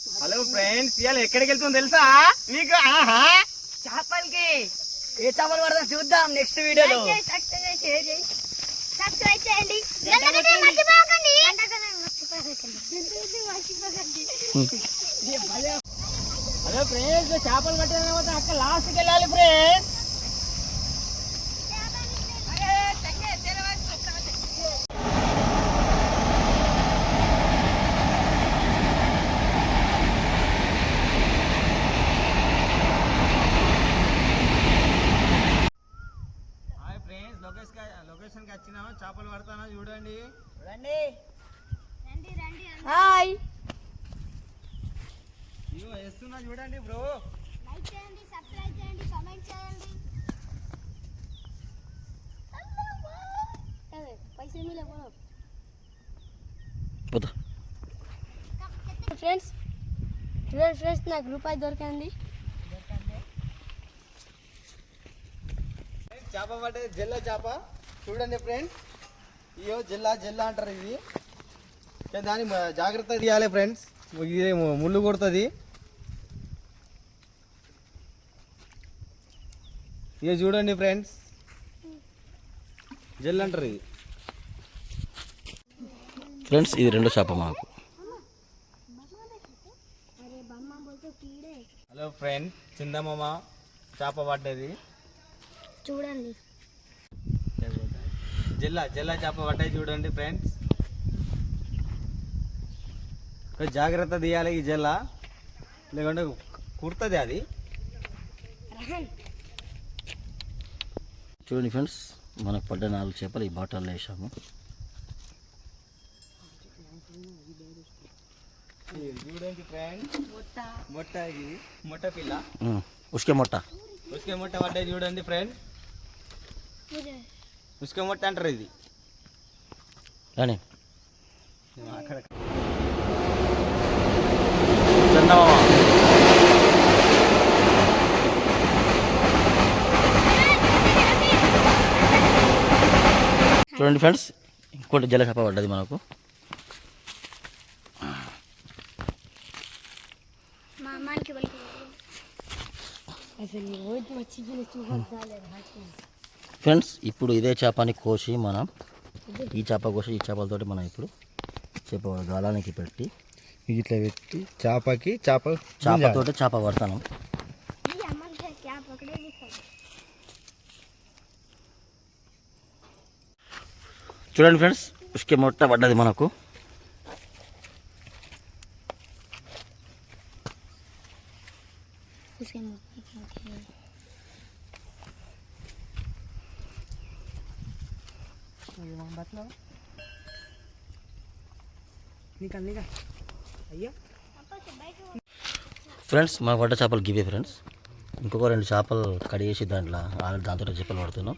Hello friends ఇవాళ ఎక్కడికి వెళ్తుందో తెలుసా మీకు ఆహా చేపలకి ఏ చేపలు పడదాం చూద్దాం నెక్స్ట్ వీడియోలో సబ్స్క్రైబ్ చేయండి గంట కొట్టండి మర్చిపోకండి మర్చిపోకండి హలో ఫ్రెండ్స్ చేపలు పట్టిన తర్వాత అక్కడ లాస్ట్కి వెళ్ళాలి ఫ్రెండ్స్ హాయ్ ఫ్రెండ్స్ లొకేషన్కి వచ్చినాము చేపలు పడతాను? చూడండి. రండి. రండి రండి హాయ్. ఇగో వేస్తున్నా చూడండి బ్రో. లైక్ చేయండి సబ్స్క్రైబ్ చేయండి కామెంట్ చేయండి. ఫ్రెండ్స్ చూడండి ఫ్రెండ్స్ నాకు రూపాయి దొరికింది. చేప పడ్డది జల్ల చేప. చూడండి ఫ్రెండ్స్. ఇయో జిల్లా జిల్లా అంటారు ఇది. దాన్ని జాగ్రత్త తీయాలి ఫ్రెండ్స్. ఇది ముళ్ళు కొడుతుంది. ఇక చూడండి ఫ్రెండ్స్. జెల్ అంటారు ఇది. ఫ్రెండ్స్ ఇది రెండో చేప మాకు. హలో ఫ్రెండ్ చిందమామ చేప పడ్డది. చూడండి. జిల్లా జిల్లా చేప పడ్డాయి చూడండి ఫ్రెండ్స్ జాగ్రత్త తీయాలి ఈ జిల్లా. లేకుంటే కుడుతుంది అది. చూడండి ఫ్రెండ్స్ మనకు పడ్డ నాలుగు చేపలు ఈ బాటల్లో వేసాము. చూడండి ఫ్రెండ్స్ మొట్ట. ఇది మొట్ట పిల్ల. ఉసుకే మొట్ట. ఉసుకే మొట్ట పడ్డాయి చూడండి ఫ్రెండ్ ఉసుకే మొట్ట అంటారు ఇది. అక్కడ చందమామ. చూడండి ఫ్రెండ్స్ ఇంకోటి జల చేప పడ్డది మనకు. వెళ్ళి ఫ్రెండ్స్ ఇప్పుడు ఇదే చేపని కోసి మనం ఈ చేప కోసి ఈ చేపలతోటి మనం ఇప్పుడు చేప గాలానికి పెట్టి ఇట్లా పెట్టి చేపకి చేప చేపతోటి చేప పడతాను ఈ అమ్మాయికి క్యాప్ ఒకటే తీసుకోండి చూడండి ఫ్రెండ్స్ ఉసుకే మొట్ట పడ్డది మనకు అయ్యో. ఫ్రెండ్స్ మా పడ్డ చేపలు గివే ఫ్రెండ్స్. ఇంకొక రెండు చేపలు కడిగేసి దాంట్లో దాంతో చేపలు పడుతున్నాం.